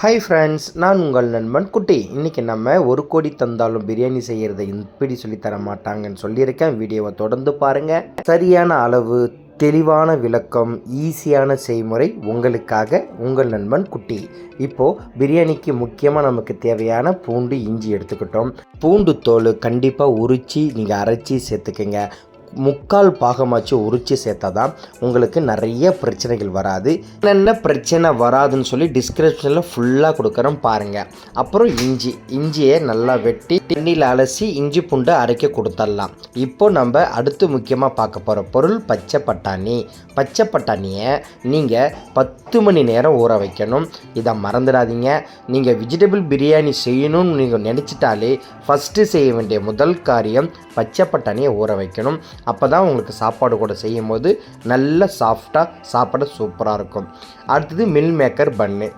Hi friends நான் உங்கள் நண்பன் குட்டி. இன்றைக்கி நம்ம ஒரு கோடி தந்தாலும் பிரியாணி செய்கிறத இப்படி சொல்லித்தர தர மாட்டாங்கன்னு சொல்லியிருக்கேன். வீடியோவை தொடர்ந்து பாருங்கள் சரியான அளவு தெளிவான விளக்கம் ஈஸியான செய்முறை உங்களுக்காக உங்கள் நண்பன் குட்டி. இப்போது பிரியாணிக்கு முக்கியமாக நமக்கு தேவையான பூண்டு இஞ்சி எடுத்துக்கிட்டோம். பூண்டு தோல் கண்டிப்பாக உரித்து நீங்கள் அரைச்சி சேர்த்துக்குங்க. முக்கால் பாகமாச்சு உரித்து சேர்த்தா தான் உங்களுக்கு நிறைய பிரச்சனைகள் வராது. என்னென்ன பிரச்சனை வராதுன்னு சொல்லி டிஸ்கிரிப்ஷனில் ஃபுல்லாக கொடுக்குறோம் பாருங்கள் அப்புறம் இஞ்சி இஞ்சியை நல்லா வெட்டி தண்ணியில் அலசி இஞ்சி பூண்டு அரைக்க கொடுத்துடலாம் இப்போ நம்ம அடுத்து முக்கியமாக பார்க்க போகிற பொருள் பச்சை பட்டாணி. பச்சை பட்டாணியை நீங்கள் பத்து மணி நேரம் ஊற வைக்கணும். இதை மறந்துடாதீங்க. நீங்கள் வெஜிடபிள் பிரியாணி செய்யணும்னு நீங்கள் நினச்சிட்டாலே ஃபஸ்ட்டு செய்ய வேண்டிய முதல் காரியம் பச்சை பட்டாணியை ஊற வைக்கணும். அப்போ தான் உங்களுக்கு சாப்பாடு கூட செய்யும் போது நல்ல சாஃப்டாக சாப்பிட சூப்பராக இருக்கும். அடுத்தது மில் மேக்கர் பன்னு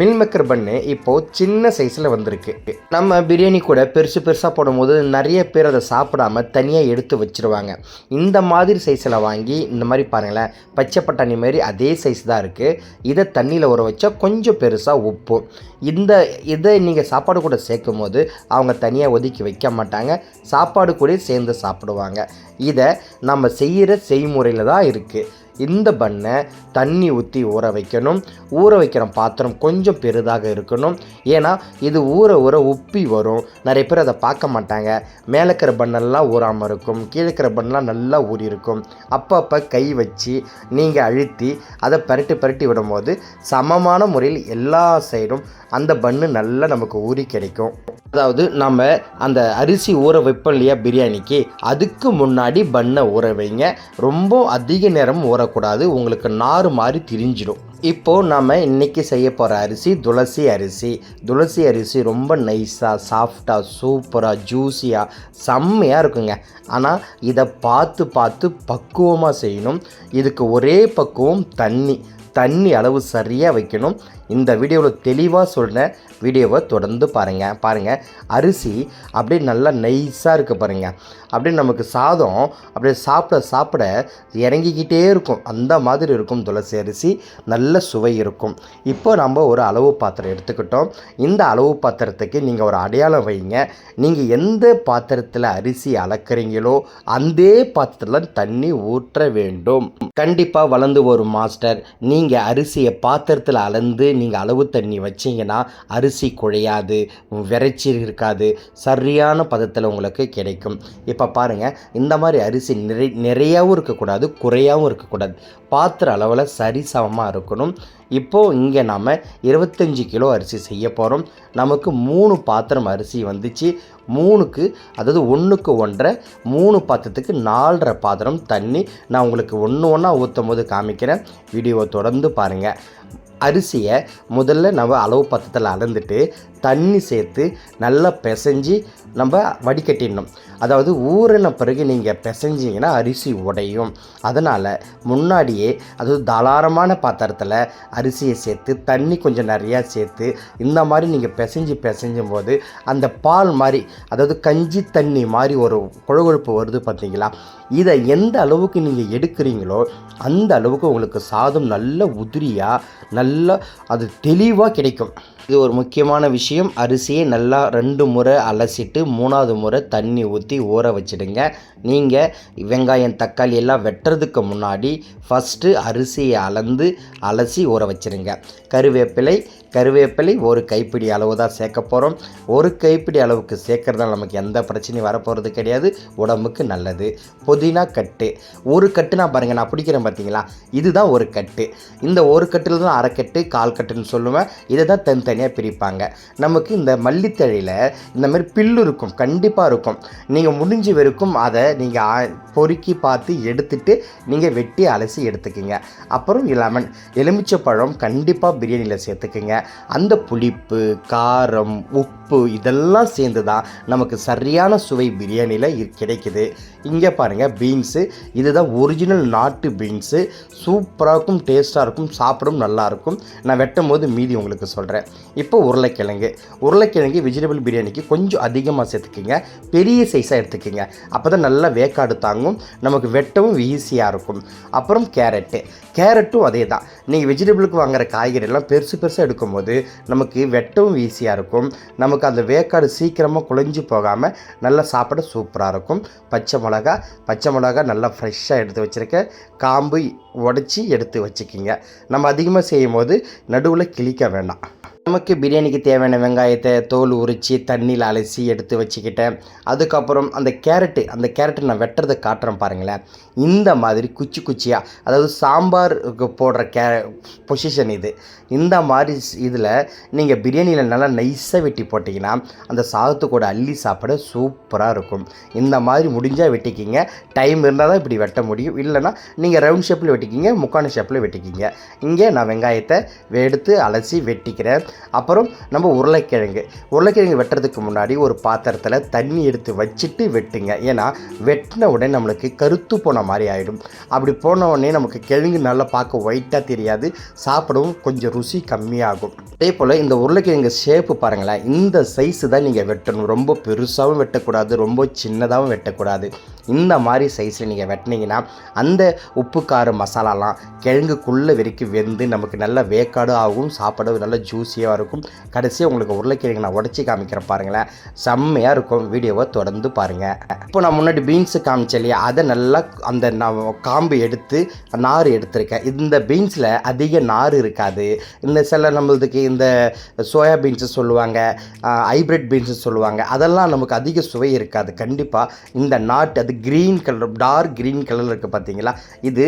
மில் மேக்கர் பன்னு இப்போது சின்ன சைஸில் வந்திருக்கு. நம்ம பிரியாணி கூட பெருசு பெருசாக போடும்போது நிறைய பேர் அதை சாப்பிடாம தனியாக எடுத்து வச்சுருவாங்க. இந்த மாதிரி சைஸில் வாங்கி இந்த மாதிரி பாருங்களேன் பச்சை பட்டாணி மாதிரி அதே சைஸ் தான் இருக்குது இதை தண்ணியில் ஊற வச்சா கொஞ்சம் பெருசாக உப்பு. இந்த இதை நீங்கள் சாப்பாடு கூட சேர்க்கும் போது அவங்க தனியாக ஒதுக்கி வைக்க மாட்டாங்க. சாப்பாடு கூட சேர்ந்து சாப்பிடுவாங்க. இதை நம்ம செய்கிற செய்முறையில் தான் இருக்குது இந்த பண்ணை தண்ணி ஊற்றி ஊற வைக்கணும். ஊற வைக்கிற பாத்திரம் கொஞ்சம் பெரிதாக இருக்கணும். ஏன்னா இது ஊற ஊற உப்பி வரும். நிறைய பேர் அதை பார்க்க மாட்டாங்க. மேலே இருக்கிற பண்ணெல்லாம் ஊறாமல் இருக்கும். கீழே இருக்கிற பண்ணெலாம் நல்லா ஊறி இருக்கும். அப்பப்போ கை வச்சு நீங்கள் அழுத்தி அதை பரட்டி பரட்டி விடும்போது சமமான முறையில் எல்லா சைடும் அந்த பண்ணு நல்லா நமக்கு ஊறி கிடைக்கும். அதாவது நம்ம அந்த அரிசி ஊற வைப்போம் இல்லையா பிரியாணிக்கு அதுக்கு முன்னாடி பண்ணை ஊற வைங்க. ரொம்ப அதிக நேரம் ஊறக்கூடாது. உங்களுக்கு நாறு மாதிரி திரிஞ்சிடும் இப்போது நம்ம இன்றைக்கி செய்ய போகிற அரிசி துளசி அரிசி. துளசி அரிசி ரொம்ப நைஸாக சாஃப்டாக சூப்பராக ஜூஸியாக செம்மையாக இருக்குங்க. ஆனால் இதை பார்த்து பார்த்து பக்குவமாக செய்யணும். இதுக்கு ஒரே பக்குவம் தண்ணி. தண்ணி அளவு சரியாக வைக்கணும். இந்த வீடியோவில் தெளிவாக சொல்கிறேன் வீடியோவை தொடர்ந்து பாருங்கள் பாருங்கள் அரிசி அப்படியே நல்லா நைஸாக இருக்குது பாருங்கள் அப்படியே நமக்கு சாதம் அப்படியே சாப்பிட சாப்பிட இறங்கிக்கிட்டே இருக்கும். அந்த மாதிரி இருக்கும் துளசி அரிசி. நல்ல சுவை இருக்கும். இப்போ நம்ம ஒரு அளவு பாத்திரம் எடுத்துக்கிட்டோம். இந்த அளவு பாத்திரத்துக்கு நீங்கள் ஒரு அடையாளம் வைங்க. நீங்கள் எந்த பாத்திரத்தில் அரிசி அளக்குறீங்களோ அந்த பாத்திரத்தில் தண்ணி ஊற்ற வேண்டும். கண்டிப்பாக வளர்ந்து வரும் மாஸ்டர். நீங்கள் அரிசியை பாத்திரத்தில் அளந்து நீங்கள் அளவு தண்ணி வச்சிங்கன்னா அரிசி குழையாது விரைச்சி இருக்காது சரியான பதத்தில் உங்களுக்கு கிடைக்கும். இப்போ பாருங்கள் இந்த மாதிரி அரிசி நிறை நிறையாவும் இருக்கக்கூடாது குறையாகவும் இருக்கக்கூடாது. பாத்திர அளவில் சரிசமமாக இருக்கணும். இப்போது இங்கே நாம் இருபத்தஞ்சி கிலோ அரிசி செய்ய போகிறோம் நமக்கு மூணு பாத்திரம் அரிசி வந்துச்சு. மூணுக்கு அதாவது ஒன்றுக்கு ஒன்றரை மூணு பாத்திரத்துக்கு நாலரை பாத்திரம் தண்ணி நான் உங்களுக்கு ஒன்று ஒன்றா ஊற்றும் போது காமிக்கிறேன். வீடியோவை தொடர்ந்து பாருங்கள் அரிசியை முதல்ல நம்ம அளவு பத்தத்தில் அளந்துட்டு தண்ணி சேர்த்து நல்லா பிசைஞ்சு நம்ம வடிகட்டிடணும். அதாவது ஊறின பிறகு நீங்கள் பிசைஞ்சிங்கன்னா அரிசி உடையும். அதனால் முன்னாடியே அதாவது தாராளமான பாத்திரத்தில் அரிசியை சேர்த்து தண்ணி கொஞ்சம் நிறையா சேர்த்து இந்த மாதிரி நீங்கள் பிசைஞ்சு பிசைஞ்சும் போது அந்த பால் மாதிரி அதாவது கஞ்சி தண்ணி மாதிரி ஒரு கொழுகொழுப்பு வருது பார்த்தீங்களா இதை எந்த அளவுக்கு நீங்கள் எடுக்கிறீங்களோ அந்த அளவுக்கு உங்களுக்கு சாதம் நல்ல உதிரியாக நல்லா அது தெளிவாக கிடைக்கும். இது ஒரு முக்கியமான விஷயம். அரிசியை நல்லா ரெண்டு முறை அலசிட்டு மூணாவது முறை தண்ணி ஊற்றி ஊற வச்சிடுங்க. நீங்கள் வெங்காயம் தக்காளி எல்லாம் வெட்டுறதுக்கு முன்னாடி ஃபஸ்ட்டு அரிசியை அளந்து அலசி ஊற வச்சுருங்க. கருவேப்பிலை கருவேப்பிலை ஒரு கைப்பிடி அளவு தான் சேர்க்க போகிறோம் ஒரு கைப்பிடி அளவுக்கு சேர்க்குறதால நமக்கு எந்த பிரச்சனையும் வரப்போகிறது கிடையாது. உடம்புக்கு நல்லது. புதினா கட்டு. ஒரு கட்டு நான் பாருங்கள் நான் பிடிக்கிறேன் பார்த்தீங்களா இதுதான் ஒரு கட்டு. இந்த ஒரு கட்டில் தான் அரைக்கட்டு கால் கட்டுன்னு சொல்லுவேன். இதை தான் தனித்தனியாக பிரிப்பாங்க. நமக்கு இந்த மல்லித்தழையில் இந்த மாதிரி பில்லு இருக்கும் கண்டிப்பாக இருக்கும். நீங்கள் முடிஞ்ச வரைக்கும் அதை நீங்கள் பொறுக்கி பார்த்து எடுத்துட்டு நீங்கள் வெட்டி அலசி எடுத்துக்கோங்க. அப்புறம் லெமன் எலுமிச்சப்பழம் கண்டிப்பாக பிரியாணியில் சேர்த்துக்குங்க. அந்த புளிப்பு காரம் உப்பு இதெல்லாம் சேர்ந்து தான் நமக்கு சரியான சுவை பிரியாணியில் இ- கிடைக்குது. இங்கே பாருங்கள் பீன்ஸு இதுதான் ஒரிஜினல் நாட்டு பீன்ஸு சூப்பராக இருக்கும் டேஸ்ட்டாக இருக்கும் சாப்பிடும் நல்லாயிருக்கும் நான் வெட்டும் போது மீதி உங்களுக்கு சொல்கிறேன் இப்போ உருளைக்கிழங்கு. உருளைக்கிழங்கு வெஜிடபிள் பிரியாணிக்கு கொஞ்சம் அதிகமாக சேர்த்துக்குங்க. பெரிய சைஸாக எடுத்துக்கோங்க. அப்போ தான் நல்லா வேக்காடு தாங்கும். வதங்கும் நமக்கு வெட்டவும் ஈஸியாக இருக்கும். அப்புறம் கேரட்டு. கேரட்டும் அதே தான் நீங்கள் வெஜிடபிளுக்கு வாங்குற காய்கறியெல்லாம் பெருசு பெருசாக எடுக்கும்போது நமக்கு வெட்டவும் ஈஸியாக இருக்கும். நமக்கு அந்த வேக்காடு சீக்கிரமாக குழஞ்சி போகாமல் நல்லா சாப்பிட சூப்பராக இருக்கும். பச்சை மிளகா பச்சை மிளகா நல்லா ஃப்ரெஷ்ஷாக எடுத்து வச்சுருக்கேன் காம்பு உடச்சி எடுத்து வச்சுக்கிங்க. நம்ம அதிகமாக செய்யும் போது நடுவில் கிழிக்க வேண்டாம் நமக்கு பிரியாணிக்கு தேவையான வெங்காயத்தை தோல் உரித்து தண்ணியில் அலசி எடுத்து வச்சுக்கிட்டேன். அதுக்கப்புறம் அந்த கேரட்டு அந்த கேரட்டை நான் வெட்டுறதை காட்டுறேன் பாருங்களேன். இந்த மாதிரி குச்சி குச்சியாக அதாவது சாம்பார் போடுற கே பொசிஷன் இது. இந்த மாதிரி இதில் நீங்கள் பிரியாணியில் நல்லா நைஸாக வெட்டி போட்டிங்கன்னா அந்த சாதத்து கூட அள்ளி சாப்பிட சூப்பராக இருக்கும். இந்த மாதிரி முடிஞ்சால் வெட்டிக்கிங்க. டைம் இருந்தால் தான் இப்படி வெட்ட முடியும். இல்லைன்னா நீங்கள் ரவுண்ட் ஷேப்பில் வெட்டிக்கிங்க முக்கான ஷேப்பில் வெட்டிக்கிங்க. இங்கே நான் வெங்காயத்தை எடுத்து அலசி வெட்டிக்கிறேன். அப்புறம் நம்ம உருளைக்கிழங்கு. உருளைக்கிழங்கு வெட்டுறதுக்கு முன்னாடி ஒரு பாத்திரத்தில் தண்ணி எடுத்து வச்சுட்டு வெட்டுங்க. ஏன்னா வெட்டின உடனே நம்மளுக்கு கருத்து போன மாதிரி ஆகிடும் அப்படி போன உடனே நமக்கு கிழங்கு நல்லா பார்க்க ஒயிட்டாக தெரியாது. சாப்பிடவும் கொஞ்சம் ருசி கம்மியாகும். அதே போல் இந்த உருளைக்கிழங்கு ஷேப்பு பாருங்களேன் இந்த சைஸு தான் நீங்கள் வெட்டணும். ரொம்ப பெருசாகவும் வெட்டக்கூடாது ரொம்ப சின்னதாகவும் வெட்டக்கூடாது. இந்த மாதிரி சைஸில் நீங்கள் வெட்டினீங்கன்னா அந்த உப்பு கார மசாலாலாம் கிழங்குக்குள்ளே வரைக்கும் வெந்து நமக்கு நல்ல வேக்காடு ஆகும் சாப்பிட நல்ல ஜூஸியாக இருக்கும். கடைசியாக உங்களுக்கு உருளைக்கிழங்கு நான் உடச்சி காமிக்கிறேன் பாருங்களேன். செம்மையாக இருக்கும். வீடியோவை தொடர்ந்து பாருங்கள் இப்போ நான் முன்னாடி பீன்ஸு காமிச்சேன் இல்லையா அதை நல்லா அந்த நான் காம்பு எடுத்து நார் எடுத்திருக்கேன். இந்த பீன்ஸில் அதிக நார் இருக்காது. இந்த சில நம்மளுக்கு இந்த சோயா பீன்ஸு சொல்லுவாங்க ஹைப்ரிட் பீன்ஸு சொல்லுவாங்க. அதெல்லாம் நமக்கு அதிக சுவை இருக்காது. கண்டிப்பாக இந்த நாட்டு அது க்ரீன் கலர் டார்க் க்ரீன் கலரில் இருக்குது பார்த்தீங்களா இது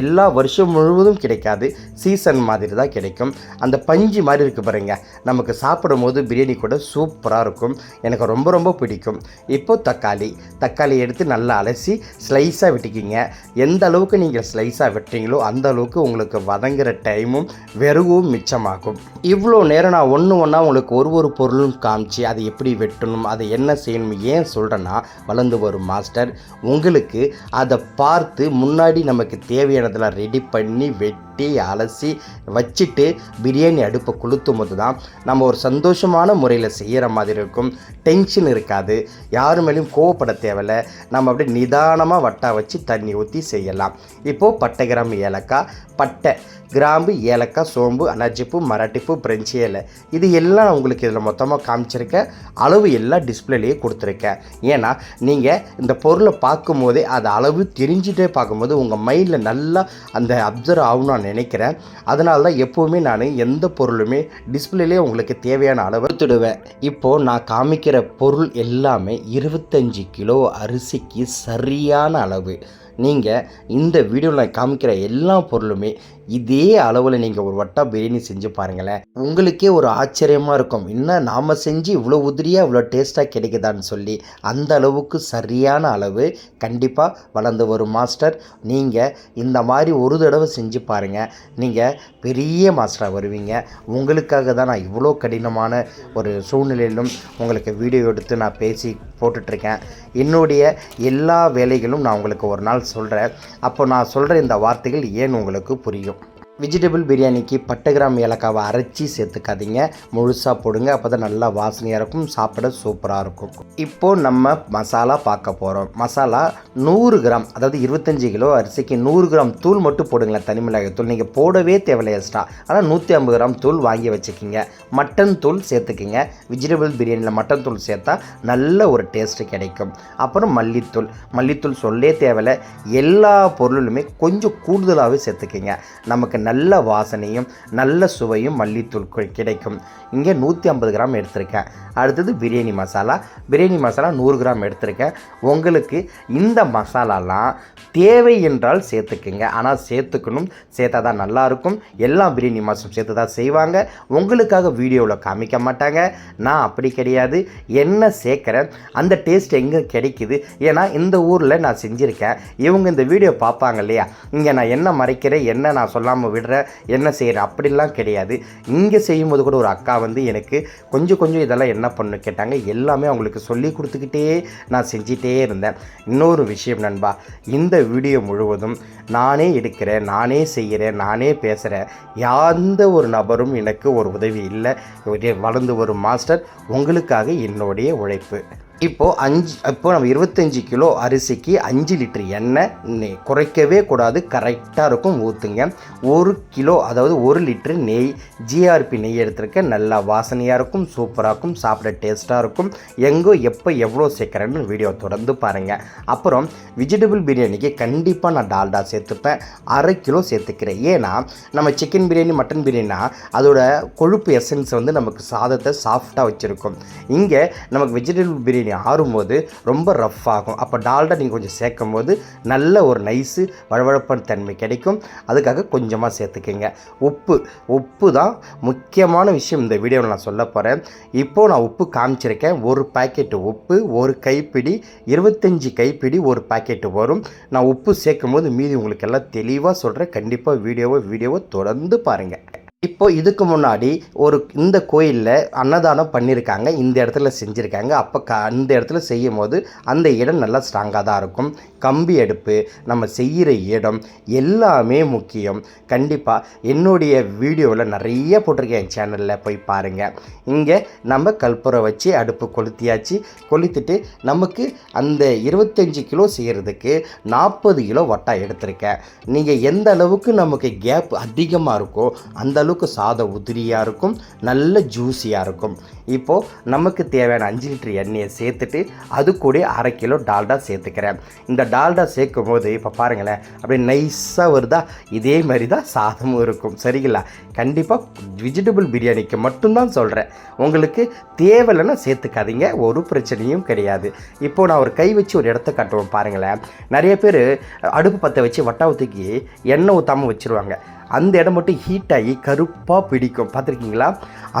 எல்லா வருஷம் முழுவதும் கிடைக்காது. சீசன் மாதிரி தான் கிடைக்கும். அந்த பஞ்சு மாதிரி இருக்குது பாருங்க. நமக்கு சாப்பிடும் போது பிரியாணி கூட சூப்பராக இருக்கும். எனக்கு ரொம்ப ரொம்ப பிடிக்கும். இப்போ தக்காளி. தக்காளி எடுத்து நல்லா அலசி ஸ்லைஸாக விட்டு வெட்டிக்கிங்க எந்த அளவுக்கு நீங்கள் ஸ்லைஸாக வெட்டுறீங்களோ அந்த அளவுக்கு உங்களுக்கு வதங்குற டைமும் வெறுவும் மிச்சமாகும். இவ்வளோ நேரம் நான் ஒன்று ஒன்றா உங்களுக்கு ஒரு ஒரு பொருளும் காமிச்சு அதை எப்படி வெட்டணும் அதை என்ன செய்யணும் ஏன் சொல்கிறேன்னா வளர்ந்து வரும் மாஸ்டர் உங்களுக்கு அதை பார்த்து முன்னாடி நமக்கு தேவையானதெல்லாம் ரெடி பண்ணி வெட்டி அலசி வச்சுட்டு பிரியாணி அடுப்பை கொளுத்தும் போது தான் நம்ம ஒரு சந்தோஷமான முறையில் செய்கிற மாதிரி இருக்கும். டென்ஷன் இருக்காது. யார் மேலேயும் கோவப்பட தேவையில்ல. நம்ம அப்படியே நிதானமாக வட்டா வச்சு தண்ணி ஊற்றி செய்யலாம். இப்போது பட்டை கிராம ஏலக்காய் பட்டை. கிராம்பு ஏலக்காய் சோம்பு அனாச்சிப்பூ மராட்டிப்பூ பிரெஞ்சு இலை. இது எல்லாம் உங்களுக்கு இதில் மொத்தமாக காமிச்சிருக்கேன். அளவு எல்லாம் டிஸ்பிளேலேயே கொடுத்துருக்கேன். ஏன்னா நீங்கள் இந்த பொருளை பார்க்கும்போதே அது அளவு தெரிஞ்சுட்டே பார்க்கும்போது உங்கள் மைண்டில் நல்லா அந்த அப்சர்வ் ஆகும் நான் நினைக்கிறேன். அதனால தான் எப்போவுமே நான் எந்த பொருளுமே டிஸ்பிளேலேயே உங்களுக்கு தேவையான அளவு கொடுத்துடுவேன். இப்போது நான் காமிக்கிற பொருள் எல்லாமே இருபத்தஞ்சி கிலோ அரிசிக்கு சரியான அளவு. நீங்கள் இந்த வீடியோவில் காமிக்கிற எல்லா பொருளுமே இதே அளவில் நீங்கள் ஒரு வட்டா பிரியாணி செஞ்சு பாருங்களேன். உங்களுக்கே ஒரு ஆச்சரியமாக இருக்கும். இன்னும் நாம் செஞ்சு இவ்வளோ உதிரியாக இவ்வளோ டேஸ்ட்டாக கிடைக்குதான்னு சொல்லி. அந்த அளவுக்கு சரியான அளவு கண்டிப்பாக வளர்ந்து வரும் மாஸ்டர். நீங்கள் இந்த மாதிரி ஒரு தடவை செஞ்சு பாருங்கள் நீங்கள் பெரிய மாஸ்டராக வருவீங்க. உங்களுக்காக தான் நான் இவ்வளோ கடினமான ஒரு சூழ்நிலையிலும் உங்களுக்கு வீடியோ எடுத்து நான் பேசி போட்டுட்ருக்கேன். என்னுடைய எல்லா வேலைகளும் நான் உங்களுக்கு ஒரு நாள் சொல்கிறேன் அப்போ நான் சொல்கிற இந்த வார்த்தைகள் ஏன் உங்களுக்கு புரியும்? வெஜிடபிள் பிரியாணிக்கு பட்டு கிராம் ஏலக்காவை அரைச்சி சேர்த்துக்காதீங்க. முழுசாக போடுங்க அப்போ தான் நல்லா வாசனையாக இருக்கும் சாப்பிட சூப்பராக இருக்கும். இப்போது நம்ம மசாலா பார்க்க போகிறோம் மசாலா நூறு கிராம் அதாவது இருபத்தஞ்சி கிலோ அரிசிக்கு நூறு கிராம் தூள் மட்டும் போடுங்களேன் தனி மிளகாய் தூள். நீங்கள் போடவே தேவையில்லை எக்ஸ்ட்ரா ஆனால் நூற்றி ஐம்பது கிராம் தூள் வாங்கி வச்சுக்கிங்க. மட்டன் தூள் சேர்த்துக்கிங்க. வெஜிடபிள் பிரியாணியில் மட்டன் தூள் சேர்த்தா நல்ல ஒரு டேஸ்ட்டு கிடைக்கும். அப்புறம் மல்லித்தூள். மல்லித்தூள் சொல்லே தேவையில்லை. எல்லா பொருளுமே கொஞ்சம் கூடுதலாகவே சேர்த்துக்கிங்க. நமக்கு நல்ல வாசனையும் நல்ல சுவையும் மல்லித்தூள் கிடைக்கும். இங்கே நூற்றி ஐம்பது கிராம் எடுத்திருக்கேன். அடுத்தது பிரியாணி மசாலா. பிரியாணி மசாலா நூறு கிராம் எடுத்திருக்கேன். உங்களுக்கு இந்த மசாலாலாம் தேவை என்றால் சேர்த்துக்குங்க. ஆனால் சேர்த்துக்கணும். சேர்த்தா தான் நல்லாயிருக்கும். எல்லா பிரியாணி மசாலும் சேர்த்து தான் செய்வாங்க. உங்களுக்காக வீடியோவில் காமிக்க மாட்டாங்க. நான் அப்படி கிடையாது. என்ன சேர்க்குறேன்? அந்த டேஸ்ட் எங்கே கிடைக்குது? ஏன்னா இந்த ஊரில் நான் செஞ்சுருக்கேன். இவங்க இந்த வீடியோ பார்ப்பாங்க இல்லையா? இங்கே நான் என்ன மறைக்கிறேன்? என்ன நான் சொல்லாமல் விடுற என்ன செய்கிற அப்படிலாம் கிடையாது. இங்கே செய்யும்போது கூட ஒரு அக்கா வந்து எனக்கு கொஞ்சம் கொஞ்சம் இதெல்லாம் என்ன பண்ணு கேட்டாங்க. எல்லாமே அவங்களுக்கு சொல்லி கொடுத்துக்கிட்டே நான் செஞ்சிட்டே இருந்தேன். இன்னொரு விஷயம் நண்பா இந்த வீடியோ முழுவதும் நானே எடுக்கிறேன் நானே செய்கிறேன் நானே பேசுகிறேன் எந்த ஒரு நபரும் எனக்கு ஒரு உதவி இல்லை. ஒரு வளர்ந்து வரும் மாஸ்டர் உங்களுக்காக என்னுடைய உழைப்பு. இப்போது அஞ்சு இப்போ நம்ம இருபத்தஞ்சி கிலோ அரிசிக்கு அஞ்சு லிட்டர் எண்ணெய் நெய் குறைக்கவே கூடாது. கரெக்டாக இருக்கும். ஊற்றுங்க ஒரு கிலோ அதாவது ஒரு லிட்டரு நெய் ஜிஆர்பி நெய் எடுத்திருக்க நல்லா வாசனையாக இருக்கும் சூப்பராக இருக்கும் சாப்பிட டேஸ்ட்டாக இருக்கும். எங்கோ எப்போ எவ்வளோ சேர்க்குறேன்னு வீடியோ தொடர்ந்து பாருங்கள் அப்புறம் வெஜிடபிள் பிரியாணிக்கு கண்டிப்பாக நான் டால்டா சேர்த்துப்பேன். அரை கிலோ சேர்த்துக்கிறேன். ஏன்னா நம்ம சிக்கன் பிரியாணி மட்டன் பிரியாணினா அதோட கொழுப்பு எசன்ஸ் வந்து நமக்கு சாதத்தை சாஃப்டாக வச்சுருக்கும். இங்கே நமக்கு வெஜிடபிள் பிரியாணி ஆறும்போது ரொம்ப ரஃப் ஆகும். அப்போ டால்டா நீங்கள் கொஞ்சம் சேர்க்கும் போது நல்ல ஒரு நைஸு வழவழப்பான தன்மை கிடைக்கும். அதுக்காக கொஞ்சமாக சேர்த்துக்கோங்க. உப்பு உப்பு தான் முக்கியமான விஷயம் இந்த வீடியோவில் நான் சொல்ல போகிறேன் இப்போது நான் உப்பு காமிச்சிருக்கேன். ஒரு பாக்கெட்டு உப்பு ஒரு கைப்பிடி இருபத்தஞ்சி கைப்பிடி ஒரு பாக்கெட்டு வரும். நான் உப்பு சேர்க்கும் போது மீதி உங்களுக்கு எல்லாம் தெளிவாக சொல்கிறேன் கண்டிப்பாக வீடியோவை வீடியோவை தொடர்ந்து பாருங்கள் இப்போ இதுக்கு முன்னாடி ஒரு இந்த கோயிலில் அன்னதானம் பண்ணியிருக்காங்க இந்த இடத்துல செஞ்சுருக்காங்க. அப்போ க அந்த இடத்துல செய்யும் போது அந்த இடம் நல்லா ஸ்ட்ராங்காக தான் இருக்கும். கம்பி அடுப்பு நம்ம செய்கிற இடம் எல்லாமே முக்கியம். கண்டிப்பாக என்னுடைய வீடியோவில் நிறைய போட்டிருக்கேன் என் சேனலில் போய் பாருங்கள் இங்கே நம்ம கற்பூரம் வச்சு அடுப்பு கொளுத்தியாச்சு. கொளுத்திட்டு நமக்கு அந்த இருபத்தஞ்சி கிலோ செய்கிறதுக்கு நாற்பது கிலோ வட்டா எடுத்திருக்கேன். நீங்கள் எந்த அளவுக்கு நமக்கு கேப் அதிகமாக இருக்கோ அந்த அளவுக்கு சாதம் உதிரியாக இருக்கும் நல்ல ஜூஸியாக இருக்கும். இப்போது நமக்கு தேவையான அஞ்சு லிட்டர் எண்ணெயை சேர்த்துட்டு அது கூட அரை கிலோ டால்டா சேர்த்துக்கிறேன். இந்த டால்டா சேர்க்கும் போது இப்போ பாருங்களேன் அப்படியே நைஸாக வருதா? இதே மாதிரி தான் சாதமும் இருக்கும். சரிங்களா? கண்டிப்பாக வெஜிடபிள் பிரியாணிக்கு மட்டும்தான் சொல்கிறேன் உங்களுக்கு தேவையில்லைன்னா சேர்த்துக்காதீங்க ஒரு பிரச்சனையும் கிடையாது. இப்போ நான் ஒரு கை வச்சு ஒரு இடத்த காட்டுவோம் பாருங்களேன். நிறைய பேர் அடுப்பு பற்ற வச்சு வட்டா எண்ணெய் ஊற்றாமல் வச்சுருவாங்க. அந்த இடம் மட்டும் ஹீட் ஆகி கருப்பாக பிடிக்கும். பார்த்துருக்கீங்களா?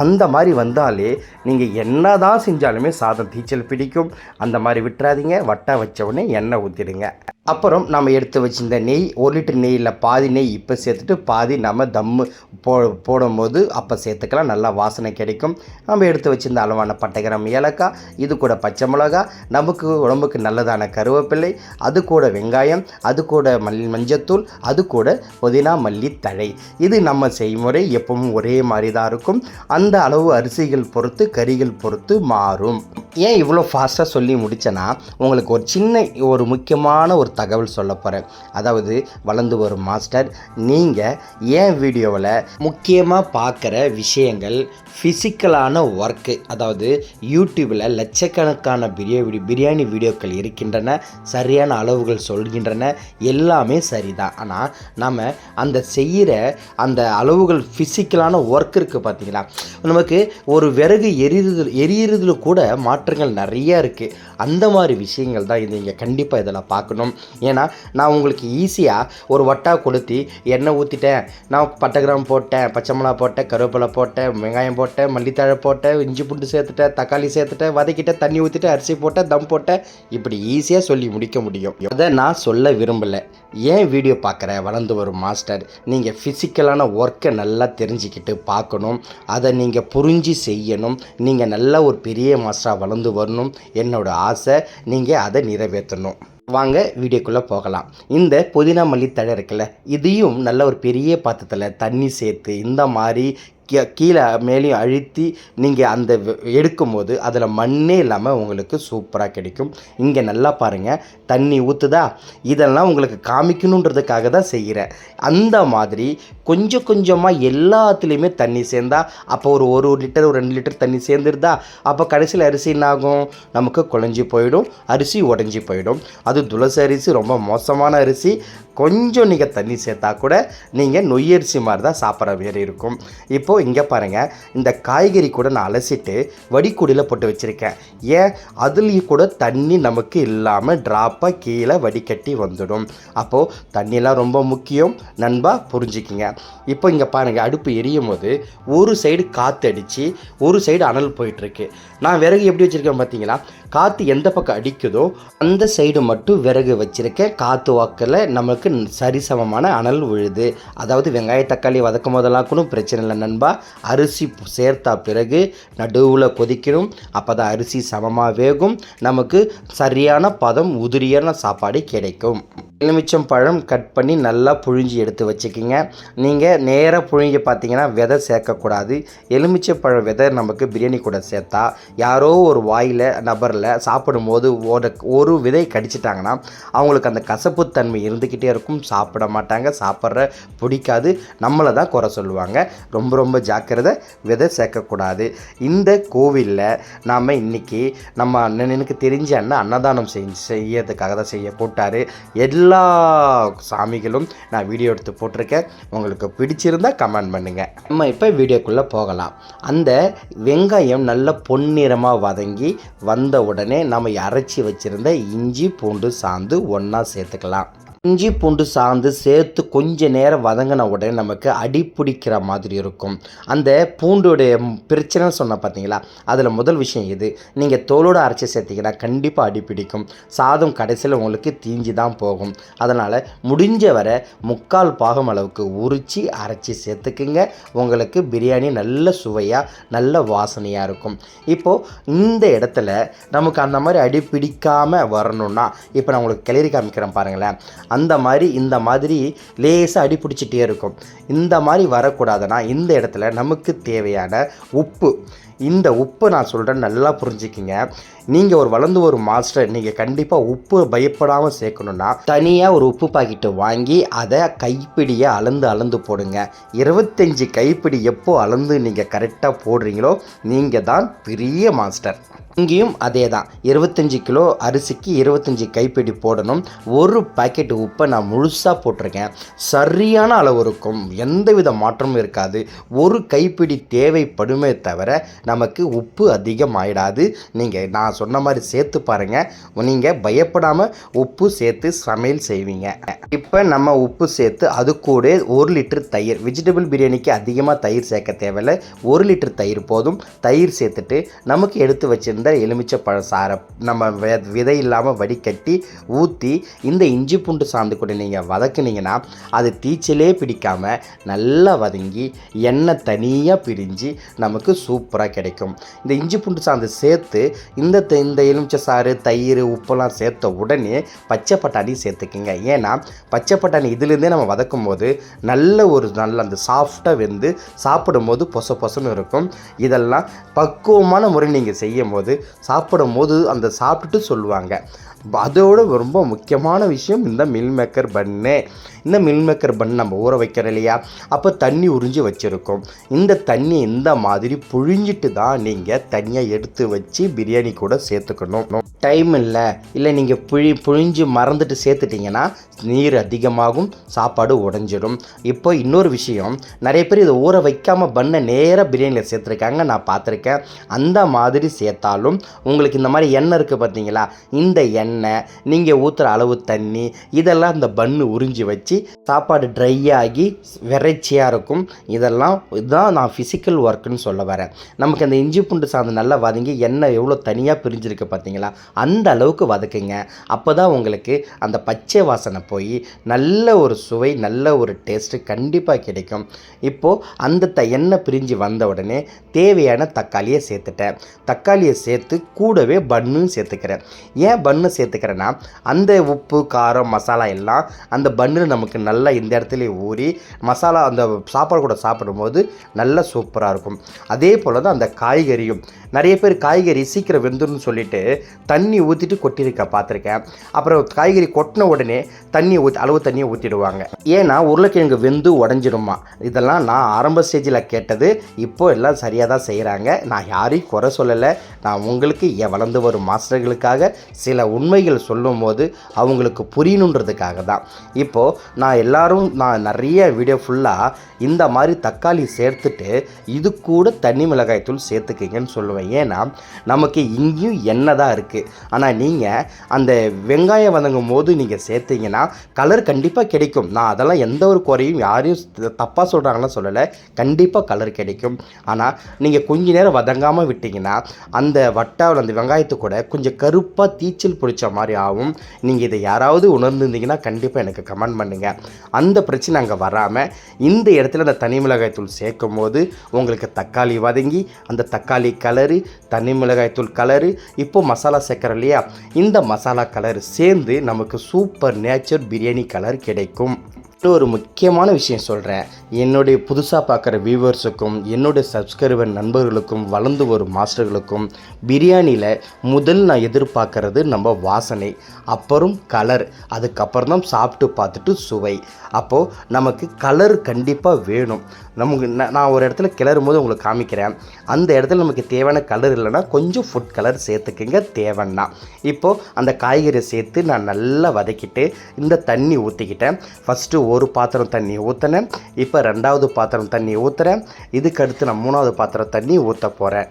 அந்த மாதிரி வந்தாலே நீங்கள் என்ன தான் செஞ்சாலுமே சாதம் தீச்சல் பிடிக்கும். அந்த மாதிரி விட்டுறாதீங்க. வட்டா வச்ச உடனே எண்ணெய் ஊற்றிடுங்க அப்புறம் நம்ம எடுத்து வச்சிருந்த நெய் ஒரு லிட்டர் நெய்யில் பாதி நெய் இப்போ சேர்த்துட்டு பாதி நம்ம தம்மு போ போடும்போது அப்போ சேர்த்துக்கலாம். நல்லா வாசனை கிடைக்கும். நம்ம எடுத்து வச்சிருந்த அளவான பட்டைகிராம் ஏலக்காய் இது கூட பச்சை மிளகா நமக்கு உடம்புக்கு நல்லதான கருவேப்பிலை அது கூட வெங்காயம் அது கூட மல் மஞ்சத்தூள் அது கூட புதினா மல்லி தழை இது நம்ம செய்முறை எப்பவும் ஒரே மாதிரி தான் இருக்கும். அந்த அளவு அரிசிகள் பொறுத்து கறிகள் பொறுத்து மாறும். ஏன் இவ்வளோ ஃபாஸ்ட்டாக சொல்லி முடித்தேன்னா உங்களுக்கு ஒரு சின்ன ஒரு முக்கியமான ஒரு தகவல் சொல்ல போகிறேன் அதாவது வளர்ந்து வரும் மாஸ்டர் நீங்கள் ஏன் வீடியோவில் முக்கியமாக பார்க்குற விஷயங்கள் ஃபிசிக்கலான ஒர்க்கு அதாவது யூடியூப்பில் லட்சக்கணக்கான பிரியாணி பிரியாணி வீடியோக்கள் இருக்கின்றன சரியான அளவுகள் சொல்கின்றன எல்லாமே சரிதான். ஆனால் நம்ம அந்த செய்கிற அந்த அளவுகள் ஃபிசிக்கலான ஒர்க் இருக்குது பார்த்தீங்களா நமக்கு ஒரு விறகு எரியுறது எரியுறதுல கூட மாற்றங்கள் நிறையா இருக்குது அந்த மாதிரி விஷயங்கள் தான் இது நீங்கள் கண்டிப்பாக இதில் பார்க்கணும். ஏன்னா நான் உங்களுக்கு ஈஸியாக ஒரு வட்டா கொளுத்தி எண்ணெய் ஊற்றிட்டேன் நான் பட்டை கிராம் போட்டேன் பச்சை மிளகா போட்டேன் கருவேப்பிலை போட்டேன் வெங்காயம் போட்டேன் மல்லித்தழை போட்டேன் இஞ்சி பூண்டு சேர்த்துட்டேன் தக்காளி சேர்த்துட்டேன் வதக்கிட்டேன் தண்ணி ஊற்றிட்டு அரிசி போட்டேன் தம் போட்டேன். இப்படி ஈஸியாக சொல்லி முடிக்க முடியும். அதை நான் சொல்ல விரும்பலை. ஏன் வீடியோ பார்க்குற? வளர்ந்து வரும் மாஸ்டர். நீங்கள் ஃபிசிக்கலான ஒர்க்கை நல்லா தெரிஞ்சுக்கிட்டு பார்க்கணும். அதை நீங்கள் புரிஞ்சு செய்யணும். நீங்கள் நல்லா ஒரு பெரிய மாஸ்டராக வளர்ந்து வரணும். என்னோடய ஆசை நீங்கள் அதை நிறைவேற்றணும். வாங்க வீடியோக்குள்ளே போகலாம். இந்த புதினா மல்லி தழை இருக்குல்ல இதையும் நல்ல ஒரு பெரிய பாத்திரத்தில் தண்ணி சேர்த்து இந்த மாதிரி கீழே மேலேயும் அழுத்தி நீங்கள் அந்த எடுக்கும்போது அதில் மண்ணே இல்லாமல் உங்களுக்கு சூப்பராக கிடைக்கும். இங்கே நல்லா பாருங்கள் தண்ணி ஊற்றுதா இதெல்லாம் உங்களுக்கு காமிக்கணுன்றதுக்காக தான் செய்கிறேன் அந்த மாதிரி கொஞ்சம் கொஞ்சமாக எல்லாத்துலேயுமே தண்ணி சேர்ந்தா அப்போ ஒரு ஒரு லிட்டர் ஒரு ரெண்டு லிட்டர் தண்ணி சேர்ந்துருதா? அப்போ கடைசியில் அரிசி என்ன ஆகும்? நமக்கு குழஞ்சி போயிடும். அரிசி உடஞ்சி போயிடும். அது துளசி அரிசி ரொம்ப மோசமான அரிசி. கொஞ்சம் நீங்கள் தண்ணி சேர்த்தா கூட நீங்கள் நொய்யரிசி மாதிரி தான் சாப்பிட்ற மாரி இருக்கும். இப்போது இங்கே பாருங்கள் இந்த காய்கறி கூட நான் அலசிட்டு வடிக்குடியில் போட்டு வச்சுருக்கேன். ஏன்? அதுலேயும் கூட தண்ணி நமக்கு இல்லாமல் ட்ராப்பாக கீழே வடிகட்டி வந்துடும். அப்போது தண்ணியெலாம் ரொம்ப முக்கியம். நண்பா புரிஞ்சுக்கிங்க. இப்போ இங்கே பாருங்கள் அடுப்பு எரியும் போது ஒரு சைடு காற்று அடித்து ஒரு சைடு அனல் போயிட்டுருக்கு நான் விறகு எப்படி வச்சுருக்கேன் பார்த்தீங்களா காற்று எந்த பக்கம் அடிக்குதோ அந்த சைடு மட்டும் விறகு வச்சுருக்கேன் காற்று வாக்கில் நமக்கு சரிசமமான அனல் விழுது. அதாவது வெங்காய தக்காளி வதக்கும் போதெல்லாம் கூட பிரச்சனை இல்லை நண்பா. அரிசி சேர்த்தா பிறகு நடுவில் கொதிக்கணும். அப்போ தான் அரிசி சமமாக வேகும். நமக்கு சரியான பதம் உதிரியான சாப்பாடு கிடைக்கும். எலுமிச்சம் பழம் கட் பண்ணி நல்லா புழிஞ்சி எடுத்து வச்சுக்கிங்க. நீங்கள் நேராக புழிஞ்சி பார்த்தீங்கன்னா விதை சேர்க்கக்கூடாது. எலுமிச்சை பழம் விதை நமக்கு பிரியாணி கூட சேர்த்தா யாரோ ஒரு வாயில் நபரில் சாப்பிடும்போது ஒரு ஒரு விதை கடிச்சிட்டாங்கன்னா அவங்களுக்கு அந்த கசப்புத்தன்மை இருந்துக்கிட்டே இருக்கும். சாப்பிட மாட்டாங்க சாப்பிட்ற பிடிக்காது. நம்மளை தான் குறை சொல்லுவாங்க. ரொம்ப ரொம்ப ஜாக்கிரதை விதை சேர்க்கக்கூடாது. இந்த கோவிலில் நாம் இன்றைக்கி நம்ம அண்ணனுக்கு தெரிஞ்ச அண்ணன் அன்னதானம் செஞ்சு செய்யறதுக்காக தான் செய்ய கூட்டாரு எல்லா எல்லா சாமிகளும் நான் வீடியோ எடுத்து போட்டிருக்கேன். உங்களுக்கு பிடிச்சிருந்தா கமெண்ட் பண்ணுங்கள் நம்ம இப்போ வீடியோக்குள்ளே போகலாம். அந்த வெங்காயம் நல்ல பொன்னிறமாக வதங்கி வந்த உடனே நம்ம அரைச்சி வச்சுருந்த இஞ்சி பூண்டு சாந்து ஒன்றா சேர்த்துக்கலாம். இஞ்சி பூண்டு சாந்து சேர்த்து கொஞ்ச நேரம் வதங்கின உடனே நமக்கு அடி பிடிக்கிற மாதிரி இருக்கும். அந்த பூண்டுடைய பிரச்சனை சொன்ன பார்த்தீங்களா அதில் முதல் விஷயம் இது நீங்கள் தோலோடு அரைச்சி சேர்த்திங்கன்னா கண்டிப்பாக அடி பிடிக்கும். சாதம் கடைசியில் உங்களுக்கு தீஞ்சு தான் போகும். அதனால் முடிஞ்ச வரை முக்கால் பாகம் அளவுக்கு உரித்து அரைச்சி சேர்த்துக்குங்க. உங்களுக்கு பிரியாணி நல்ல சுவையாக நல்ல வாசனையாக இருக்கும். இப்போது இந்த இடத்துல நமக்கு அந்த மாதிரி அடி பிடிக்காமல் வரணும்னா இப்போ நான் உங்களுக்கு கிளறி காமிக்கிறேன் பாருங்களேன். அந்த மாதிரி இந்த மாதிரி லேசாக அடிப்பிடிச்சிட்டே இருக்கும். இந்த மாதிரி வரக்கூடாதுன்னா இந்த இடத்துல நமக்கு தேவையான உப்பு. இந்த உப்பு நான் சொல்கிறேன் நல்லா புரிஞ்சுக்கிங்க. நீங்கள் ஒரு வளர்ந்து ஒரு மாஸ்டர் நீங்கள் கண்டிப்பாக உப்பு பயப்படாமல் சேர்க்கணுன்னா தனியாக ஒரு உப்பு பாக்கெட்டு வாங்கி அதை கைப்பிடியை அளந்து அளந்து போடுங்க. இருபத்தஞ்சி கைப்பிடி எப்போ அளந்து நீங்கள் கரெக்டாக போடுறீங்களோ நீங்கள் தான் பெரிய மாஸ்டர். இங்கேயும் அதே தான் இருபத்தஞ்சி கிலோ அரிசிக்கு இருபத்தஞ்சி கைப்பிடி போடணும். ஒரு பாக்கெட் உப்பை நான் முழுசாக போட்டிருக்கேன். சரியான அளவு இருக்கும். எந்தவித மாற்றமும் இருக்காது. ஒரு கைப்பிடி தேவைப்படுமே தவிர நமக்கு உப்பு அதிகமாயிடாது. நீங்கள் நான் சொன்ன மாதிரி சேர்த்து பாருங்கள் நீங்கள் பயப்படாமல் உப்பு சேர்த்து சமையல் செய்வீங்க. இப்போ நம்ம உப்பு சேர்த்து அது கூட ஒரு லிட்டர் தயிர். வெஜிடபிள் பிரியாணிக்கு அதிகமாக தயிர் சேர்க்க தேவையில்லை. ஒரு லிட்டர் தயிர் போதும். தயிர் சேர்த்துட்டு நமக்கு எடுத்து வச்சிருந்த எலுமிச்சை சாரை நம்ம விதை இல்லாமல் வடிகட்டி ஊற்றி இந்த இஞ்சி பூண்டு சாந்து கூட நீங்கள் வதக்குனீங்கன்னா அது தீச்சலே பிடிக்காமல் நல்லா வதங்கி எண்ணெய் தனியாக பிரிஞ்சு நமக்கு சூப்பராக கிடைக்கும். இந்த இஞ்சி பூண்டு சாந்து சேர்த்து இந்த த- இந்த எலுமிச்சை சாறு தயிர் உப்பெல்லாம் சேர்த்த உடனே பச்சை பட்டாணி சேர்த்துக்குங்க. ஏன்னா பச்சை பட்டாணி இதுலேருந்தே நம்ம வதக்கும் போது நல்ல ஒரு நல்ல அந்த சாஃப்டாக வெந்து சாப்பிடும்போது பொச பொசன்னு இருக்கும். இதெல்லாம் பக்குவமான முறை நீங்கள் செய்யும் போது சாப்பிடும் போது அந்த சாப்பிட்டுட்டு சொல்லுவாங்க. அதோட ரொம்ப முக்கியமான விஷயம் இந்த மில் மேக்கர் பன்னு இந்த மில்மேக்கர் பன் நம்ம ஊற வைக்கிறோம் இல்லையா? அப்போ தண்ணி உறிஞ்சி வச்சுருக்கோம். இந்த தண்ணி இந்த மாதிரி புழிஞ்சிட்டு தான் நீங்கள் தனியாக எடுத்து வச்சு பிரியாணி கூட சேர்த்துக்கணும். டைம் இல்லை. இல்லை நீங்கள் புழி புழிஞ்சு மறந்துட்டு சேர்த்துட்டிங்கன்னா நீர் அதிகமாகும் சாப்பாடு உடஞ்சிடும். இப்போ இன்னொரு விஷயம். நிறைய பேர் இதை ஊற வைக்காமல் பண்ண நேராக பிரியாணியில் சேர்த்துருக்காங்க. நான் பார்த்துருக்கேன். அந்த மாதிரி சேர்த்தாலும் உங்களுக்கு இந்த மாதிரி எண்ணெய் இருக்குது பார்த்தீங்களா? இந்த எண்ணெய் நீங்கள் ஊற்றுற அளவு தண்ணி இதெல்லாம் இந்த பன்னு உறிஞ்சி வச்சு சாப்பாடு ட்ரை ஆகி வெரைச்சியாக இருக்கும். இதெல்லாம் இதுதான் நான் ஃபிசிக்கல் ஒர்க்குன்னு சொல்ல வரேன். நமக்கு அந்த இஞ்சி பூண்டு சாதம் நல்லா வதங்கி எண்ணெய் எவ்வளோ தனியாக பிரிஞ்சிருக்கு பார்த்தீங்களா? அந்த அளவுக்கு வதக்குங்க. அப்போ தான் உங்களுக்கு அந்த பச்சை வாசனை போய் நல்ல ஒரு சுவை நல்ல ஒரு டேஸ்ட்டு கண்டிப்பாக கிடைக்கும். இப்போது அந்த த எண்ணெய் பிரிஞ்சு வந்த உடனே தேவையான தக்காளியை சேர்த்துட்டேன். தக்காளியை சேர்த்து கூடவே பன்னும் சேர்த்துக்கிறேன். ஏன் பன்னு சேர்த்துக்கிறேன்னா அந்த உப்பு காரம் மசாலா எல்லாம் அந்த பன்னில் நமக்கு நல்லா இந்த இடத்துல ஊறி மசாலா அந்த சாப்பாடு கூட சாப்பிடும்போது நல்லா சூப்பராக இருக்கும். அதே போல் தான் அந்த காய்கறியும். நிறைய பேர் காய்கறி சீக்கிரம் வெந்துருன்னு சொல்லிட்டு தண்ணி ஊற்றிட்டு கொட்டியிருக்க பார்த்துருக்கேன். அப்புறம் காய்கறி கொட்டின உடனே தண்ணி ஊற்றி அளவு தண்ணியை ஊற்றிடுவாங்க ஏன்னா உருளைக்கிழங்கு வெந்து உடஞ்சிருமா இதெல்லாம் நான் ஆரம்ப ஸ்டேஜில் கேட்டது இப்போ எல்லாம் சரியாக தான் செய்கிறாங்க நான் யாரையும் குறை சொல்லலை. நான் உங்களுக்கு என் வளர்ந்து வரும் மாஸ்டர்களுக்காக சில உண்மைகள் சொல்லும்போது அவங்களுக்கு புரியணுன்றதுக்காக தான். இப்போது நான் எல்லோரும் நான் நிறைய வீடியோ ஃபுல்லாக இந்த மாதிரி தக்காளி சேர்த்துட்டு இது கூட தண்ணி மிளகாய்த்தூள் சேர்த்துக்கிங்கன்னு சொல்லுவேன். ஏன்னா நமக்கு இங்கேயும் எண்ணெய் தான் இருக்குது ஆனால் நீங்கள் அந்த வெங்காயம் வதங்கும் போது நீங்கள் சேர்த்தீங்கன்னா கலர் கண்டிப்பாக கிடைக்கும். நான் அதெல்லாம் எந்த ஒரு குறையும் யாரையும் தப்பாக சொல்கிறாங்கன்னு சொல்லலை. கண்டிப்பாக கலர் கிடைக்கும். ஆனால் நீங்கள் கொஞ்ச நேரம் வதங்காமல் விட்டிங்கன்னா அந்த வட்டாவில் அந்த வெங்காயத்து கூட கொஞ்சம் கருப்பாக தீச்சல் பிடிச்ச மாதிரி ஆகும். நீங்கள் இதை யாராவது உணர்ந்திருந்தீங்கன்னா கண்டிப்பாக எனக்கு கமெண்ட் பண்ணுங்கள் அந்த பிரச்சனை அங்கே வராமல் இந்த இடத்துல அந்த தனி மிளகாய் தூள் சேர்க்கும் போது உங்களுக்கு தக்காளி வதங்கி அந்த தக்காளி கலரு தனி மிளகாய்த்தூள் கலரு இப்போ மசாலா சேர்க்குறோம் இல்லையா? இந்த மசாலா கலர் சேர்ந்து நமக்கு சூப்பர் நேச்சர் பிரியாணி கலர் கிடைக்கும். இன்னும் ஒரு முக்கியமான விஷயம் சொல்கிறேன் என்னுடைய புதுசாக பார்க்குற வியூவர்ஸுக்கும் என்னுடைய சப்ஸ்கிரைபர் நண்பர்களுக்கும் வளர்ந்து வரும் மாஸ்டர்களுக்கும் பிரியாணியில் முதல் நான் எதிர்பார்க்கறது நம்ம வாசனை அப்புறம் கலர் அதுக்கப்புறம் தான் சாப்பிட்டு பார்த்துட்டு சுவை. அப்போது நமக்கு கலர் கண்டிப்பாக வேணும். நமக்கு நான் நான் ஒரு இடத்துல கிளறும் போது உங்களுக்கு காமிக்கிறேன். அந்த இடத்துல நமக்கு தேவையான கலர் இல்லைன்னா கொஞ்சம் ஃபுட் கலர் சேர்த்துக்குங்க தேவைன்னா. இப்போது அந்த காய்கறி சேர்த்து நான் நல்லா வதக்கிட்டு இந்த தண்ணி ஊற்றிக்கிட்டேன் ஃபஸ்ட்டு ஒரு பாத்திரம் தண்ணி ஊற்றினேன் இப்போ ரெண்டாவது பாத்திரம் தண்ணி ஊற்றுறேன் இதுக்கடுத்து நான் மூணாவது பாத்திரம் தண்ணி ஊற்ற போகிறேன்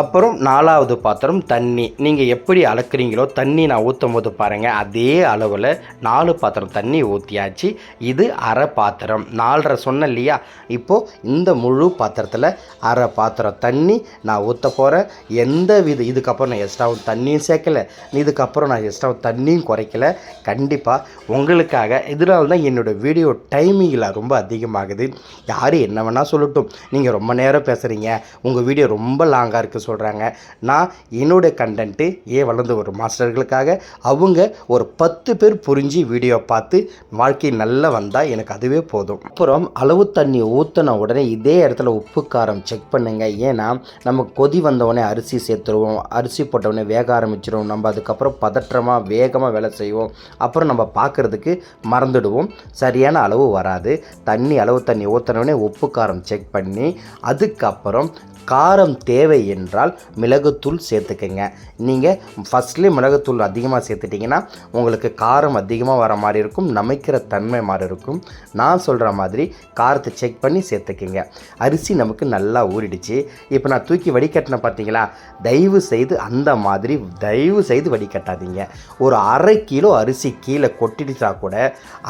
அப்புறம் நாலாவது பாத்திரம் தண்ணி. நீங்கள் எப்படி அளக்குறீங்களோ தண்ணி நான் ஊற்றும் போது பாருங்கள் அதே அளவில் நாலு பாத்திரம் தண்ணி ஊற்றியாச்சு இது அரை பாத்திரம். நாலரை சொன்னேன் இல்லையா? இப்போது இந்த முழு பாத்திரத்தில் அரை பாத்திரம் தண்ணி நான் ஊற்ற போகிறேன் எந்த வித இதுக்கப்புறம் நான் எக்ஸ்ட்ராவும் தண்ணியும் சேர்க்கல. இதுக்கப்புறம் நான் எக்ஸ்ட்ராவும் தண்ணியும் குறைக்கல. கண்டிப்பாக உங்களுக்காக இதனால தான் என்னோடய வீடியோ டைமிங்கில் ரொம்ப அதிகமாகுது. யார் என்ன வேணால் சொல்லட்டும். நீங்கள் ரொம்ப நேரம் பேசுகிறீங்க உங்கள் வீடியோ ரொம்ப லாங்காக இருக்குது சொல்கிறாங்க நான் என்னோட கண்டென்ட்டு ஏன் வளர்ந்து வரும். மாஸ்டர்களுக்காக அவங்க ஒரு பத்து பேர் புரிஞ்சு வீடியோ பார்த்து வாழ்க்கை நல்லா வந்தால் எனக்கு அதுவே போதும். அப்புறம் அளவு தண்ணி ஊற்றின உடனே இதே இடத்துல உப்பு காரம் செக் பண்ணுங்கள் ஏன்னா நம்ம கொதி வந்த அரிசி சேர்த்துருவோம். அரிசி போட்டவுடனே வேக ஆரம்பிச்சிடும் நம்ம அதுக்கப்புறம் பதற்றமாக வேகமாக வேலை செய்வோம். அப்புறம் நம்ம பார்க்குறதுக்கு மறந்துடுவோம். சரியான அளவு வராது. தண்ணி அளவு தண்ணி ஊற்றின உடனே உப்பு காரம் செக் பண்ணி அதுக்கப்புறம் காரம் தேவை என்றால் மிளகுத்தூள் சேர்த்துக்கங்க. நீங்கள் ஃபஸ்ட்லேயே மிளகுத்தூள் அதிகமாக சேர்த்துட்டிங்கன்னா உங்களுக்கு காரம் அதிகமாக வர மாதிரி இருக்கும் நமைக்கிற தன்மை மாதிரி இருக்கும். நான் சொல்கிற மாதிரி காரத்தை செக் பண்ணி சேர்த்துக்கங்க. அரிசி நமக்கு நல்லா ஊறிடுச்சு. இப்போ நான் தூக்கி வடிகட்டின பார்த்தீங்களா தயவு செய்து அந்த மாதிரி தயவு செய்து வடிகட்டாதீங்க. ஒரு அரை கிலோ அரிசி கீழே கொட்டிடுச்சா கூட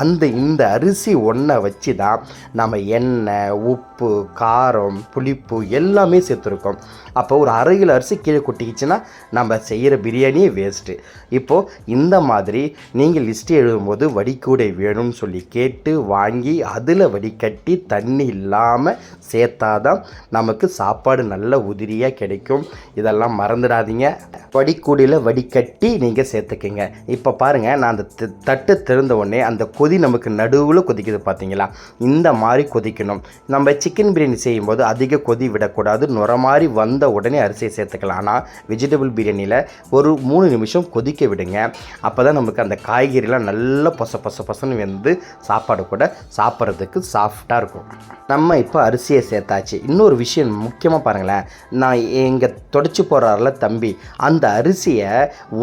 அந்த இந்த அரிசி ஒன்றை வச்சு தான் நம்ம எண்ணெய் உப்பு காரம் புளிப்பு எல்லாமே சேர்த்துருக்கோம். அப்போ ஒரு அரை கிலோ அரிசி கீழே கொட்டிக்கிச்சுன்னா நம்ம செய்கிற பிரியாணியே வேஸ்ட்டு இப்போது இந்த மாதிரி நீங்கள் லிஸ்ட்டு எழுதும்போது வடிக்கூடை வேணும்னு சொல்லி கேட்டு வாங்கி அதில் வடிகட்டி தண்ணி இல்லாமல் சேர்த்தாதான் நமக்கு சாப்பாடு நல்ல உதிரியாக கிடைக்கும். இதெல்லாம் மறந்துடாதீங்க. வடிக்கூடையில் வடிகட்டி நீங்கள் சேர்த்துக்கங்க. இப்போ பாருங்கள் நான் அந்த தட்டு திறந்த உடனே அந்த கொதி நமக்கு நடுவில் கொதிக்குது பார்த்தீங்களா? இந்த மாதிரி கொதிக்கணும். நம்ம சிக்கன் பிரியாணி செய்யும்போது அதிக கொதி விடக்கூடாது. நுர மாதிரி வந்த உடனே அரிசியை சேர்த்துக்கலாம். ஆனால் வெஜிடபிள் பிரியாணியில் ஒரு மூணு நிமிஷம் கொதிக்க விடுங்க. அப்போ தான் நமக்கு அந்த காய்கறிலாம் நல்லா பொச பொச பொசன்னு வந்து சாப்பாடு கூட சாப்பிட்றதுக்கு சாஃப்டாக இருக்கும். நம்ம இப்போ அரிசியை சேர்த்தாச்சு. இன்னொரு விஷயம் முக்கியமாக பாருங்களேன். நான் எங்கள் தொடச்சி போடுறாருல தம்பி. அந்த அரிசியை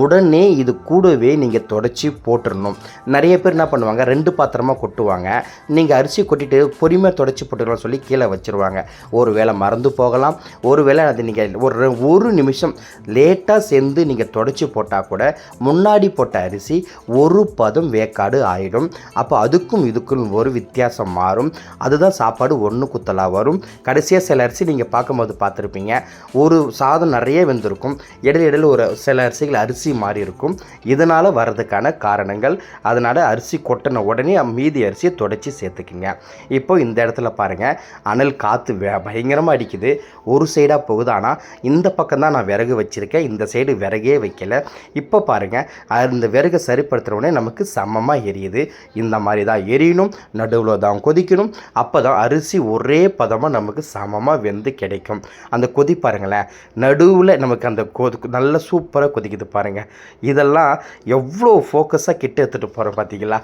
உடனே இது கூடவே நீங்கள் தொடச்சி போட்டுடணும் நிறைய பேர் என்ன பண்ணுவாங்க? ரெண்டு பாத்திரமாக கொட்டுவாங்க. நீங்கள் அரிசி கொட்டிட்டு பொறுமையாக தொடச்சி போட்டுக்கலாம் சொல்லி கீழே வச்சுருவாங்க. ஒரு வேளை மறந்து போகலாம். ஒரு வேளை அது நீங்கள் ஒரு ஒரு நிமிஷம் லேட்டாக சேர்ந்து நீங்கள் தொடச்சி போட்டால் கூட முன்னாடி போட்ட அரிசி ஒரு பதம் வேக்காடு ஆகிடும் அப்போ அதுக்கும் இதுக்கும் ஒரு வித்தியாசம் மாறும். அதுதான் சாப்பாடு ஒன்று குத்தலாக வரும். கடைசியாக சில அரிசி நீங்கள் பார்க்கும்போது பார்த்துருப்பீங்க. ஒரு சாதம் நிறைய வெந்திருக்கும். இடையில இடையில் ஒரு சில அரிசிகள் அரிசி மாறி இருக்கும். இதனால் வர்றதுக்கான காரணங்கள். அதனால் அரிசி கொட்டின உடனே மீதி அரிசியை தொடச்சி சேர்த்துக்குங்க. இப்போ இந்த இடத்துல பாருங்கள் அனல் காற்று பயங்கரமாக அடிக்குது. ஒரு சைடாக போகுது. ஆனால் இந்த பக்கம் தான் நான் விறகு வச்சுருக்கேன். இந்த சைடு விறகே வைக்கல. இப்போ பாருங்கள் அந்த விறகை சரிப்படுத்துகிறோடனே நமக்கு சமமாக எரியுது. இந்த மாதிரி தான் எரியணும். நடுவில் தான் கொதிக்கணும். அப்போ தான் அரிசி அரிசி ஒரே பதமாக நமக்கு சமமாக வெந்து கிடைக்கும். அந்த கொதி பாருங்களேன். நடுவில் நமக்கு அந்த கொதி நல்ல சூப்பராக கொதிக்குது பாருங்கள் இதெல்லாம் எவ்வளோ ஃபோக்கஸாக கிட்ட எடுத்துகிட்டு போகிறோம் பார்த்தீங்களா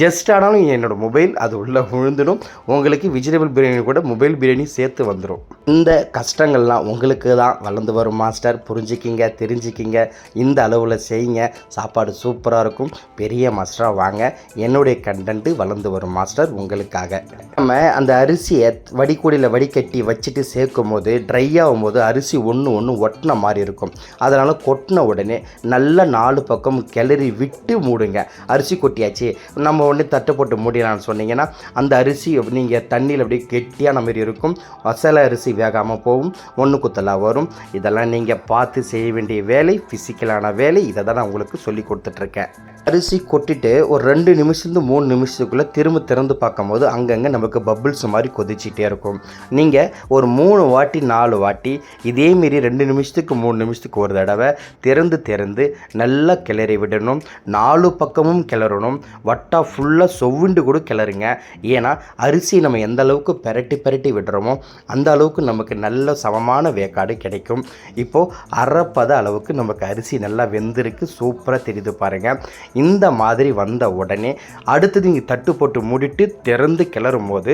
ஜஸ்ட் ஆனாலும் என்னோடய மொபைல் அது உள்ளே விழுந்துடும். உங்களுக்கு வெஜிடபிள் பிரியாணி கூட மொபைல் பிரியாணி சேர்த்து வந்துடும் இந்த கஷ்டங்கள்லாம் உங்களுக்கு தான் வளர்ந்து வரும் மாஸ்டர் புரிஞ்சுக்கிங்க தெரிஞ்சுக்கிங்க. இந்த அளவில் செய்யுங்க. சாப்பாடு சூப்பராக இருக்கும். பெரிய மாஸ்டராக வாங்க. என்னுடைய கண்டென்ட்டு வளர்ந்து வரும் மாஸ்டர் உங்களுக்காக. நம்ம அந்த அரிசி அரிசியை வடிகூடியில் வடிகட்டி வச்சுட்டு சேர்க்கும் போது ட்ரை ஆகும்போது அரிசி ஒன்று ஒன்று ஒட்டின மாதிரி இருக்கும். அதனால் கொட்டின உடனே நல்ல நாலு பக்கம் கிளறி விட்டு மூடுங்க. அரிசி கொட்டியாச்சு. நம்ம உடனே தட்டு போட்டு மூடிடலாம்னு சொன்னீங்கன்னா அந்த அரிசி நீங்கள் தண்ணியில் அப்படியே கெட்டியான மாதிரி இருக்கும். மசாலா அரிசி வேகாமல் போகும். ஒன்று குத்தலாக வரும். இதெல்லாம் நீங்கள் பார்த்து செய்ய வேண்டிய வேலை ஃபிசிக்கலான வேலை. இதை தான் நான் உங்களுக்கு சொல்லி கொடுத்துட்ருக்கேன். அரிசி கொட்டிட்டு ஒரு ரெண்டு நிமிஷத்துலேருந்து மூணு நிமிஷத்துக்குள்ளே திரும்ப திறந்து பார்க்கும்போது அங்கங்கே நமக்கு பபுள்ஸ் மாதிரி கொதிச்சிட்டே இருக்கும். நீங்கள் ஒரு மூணு வாட்டி நாலு வாட்டி இதேமாரி ரெண்டு நிமிஷத்துக்கு மூணு நிமிஷத்துக்கு ஒரு தடவை திறந்து திறந்து நல்லா கிளறி விடணும். நாலு பக்கமும் கிளறணும். வட்டா ஃபுல்லாக சொவுண்டு கூட கிளறுங்க. ஏன்னா அரிசி நம்ம எந்த அளவுக்கு பெரட்டி பெரட்டி விடுறோமோ அந்த அளவுக்கு நமக்கு நல்ல சமமான வேக்காடு கிடைக்கும். இப்போது அரைப்பத அளவுக்கு நமக்கு அரிசி நல்லா வெந்திருக்கு. சூப்பராக தெரியுது பாருங்கள் இந்த மாதிரி வந்த உடனே அடுத்தது இங்கே தட்டு போட்டு மூடிட்டு திறந்து கிளறும் போது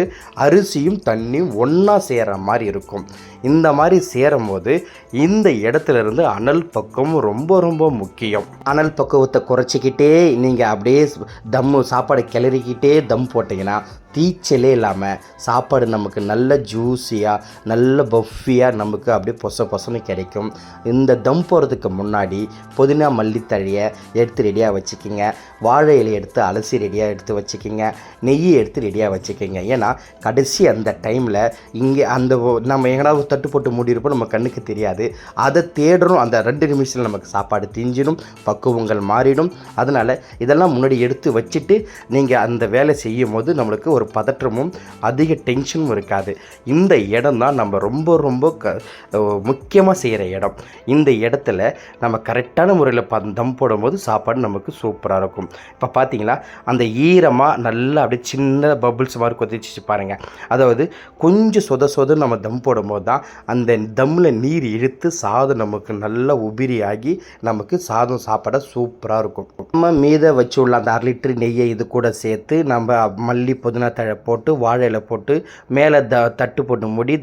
அரிசியும் தண்ணியும் ஒன்றா சேர்கிற மாதிரி இருக்கும். இந்த மாதிரி சேரும் போது இந்த இடத்துல இருந்து அனல் பக்கம் ரொம்ப ரொம்ப முக்கியம். அனல் பக்குவத்தை குறைச்சிக்கிட்டே நீங்கள் அப்படியே தம்மு சாப்பாடு கிளறிக்கிட்டே தம் போட்டிங்கன்னா தீச்சலே இல்லாமல் சாப்பாடு நமக்கு நல்ல ஜூஸியாக நல்ல பஃபியாக நமக்கு அப்படியே பொச பொசன்னு கிடைக்கும். இந்த தம் போகிறதுக்கு முன்னாடி புதினா மல்லித்தழையை எடுத்து ரெடியாக வச்சுக்கிங்க. வாழை இலையை எடுத்து அலசி ரெடியாக எடுத்து வச்சுக்கிங்க. நெய்யை எடுத்து ரெடியாக வச்சுக்கிங்க. ஏன்னா கடைசி அந்த டைமில் இங்கே அந்த நம்ம எங்கடாவது தட்டு போட்டு மூடியிருப்போம் நம்ம கண்ணுக்கு தெரியாது. அதை தேடுறோம் அந்த ரெண்டு நிமிஷத்தில் நமக்கு சாப்பாடு திஞ்சிடும் பக்குவங்கள் மாறிடும். அதனால் இதெல்லாம் முன்னாடி எடுத்து வச்சுட்டு நீங்கள் அந்த வேலை செய்யும் போது நம்மளுக்கு ஒரு பதற்றமும் அதிக டென்ஷனும் இருக்காது. இந்த இடம் தான் நம்ம ரொம்ப ரொம்ப க முக்கியமாக செய்கிற இடம். இந்த இடத்துல நம்ம கரெக்டான முறையில் ப தம் போடும்போது சாப்பாடு நமக்கு சூப்பராக இருக்கும். இப்போ பார்த்தீங்களா அந்த ஈரமாக நல்லா அப்படியே சின்ன பபுள்ஸ் மாதிரி கொதிச்சு பாருங்கள் அதாவது கொஞ்சம் சொத சொத நம்ம தம் போடும்போது தான் அந்த தம்மில் நீர் இழுத்து சாதம் நமக்கு நல்லா உபிரியாகி நமக்கு சாதம் சாப்பிட சூப்பராக இருக்கும். நம்ம மீத வச்சு உள்ள அந்த அரை லிட்டர் நெய்யை இது கூட சேர்த்து நம்ம மல்லி புதினா தழை போட்டு வாழை போட்டு மேலே த தட்டு போட்டு மூடி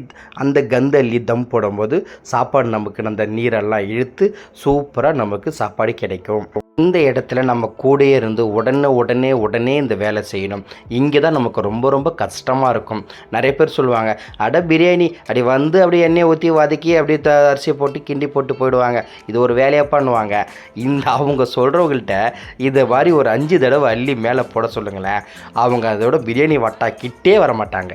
அந்த கந்தள்ளி தம் போடும்போது சாப்பாடு நமக்கு அந்த நீரெல்லாம் இழுத்து சூப்பராக நமக்கு சாப்பாடு கிடைக்கும். இந்த இடத்துல நம்ம கூடயே இருந்து உடனே உடனே உடனே இந்த வேலை செய்யணும். இங்கே தான் நமக்கு ரொம்ப ரொம்ப கஷ்டமாக இருக்கும். நிறைய பேர் சொல்லுவாங்க அட பிரியாணி அப்படி வந்து அப்படியே எண்ணெய் ஊற்றி வதக்கி அப்படியே த அரிசியை போட்டு கிண்டி போட்டு போயிடுவாங்க. இது ஒரு வேலையாக பண்ணுவாங்க. இந்த அவங்க சொல்கிறவங்கள்ட்ட இதை மாதிரி ஒரு அஞ்சு தடவை அள்ளி மேலே போட சொல்லுங்களேன். அவங்க அதோட பிரியாணி வட்டா கிட்டே வர மாட்டாங்க.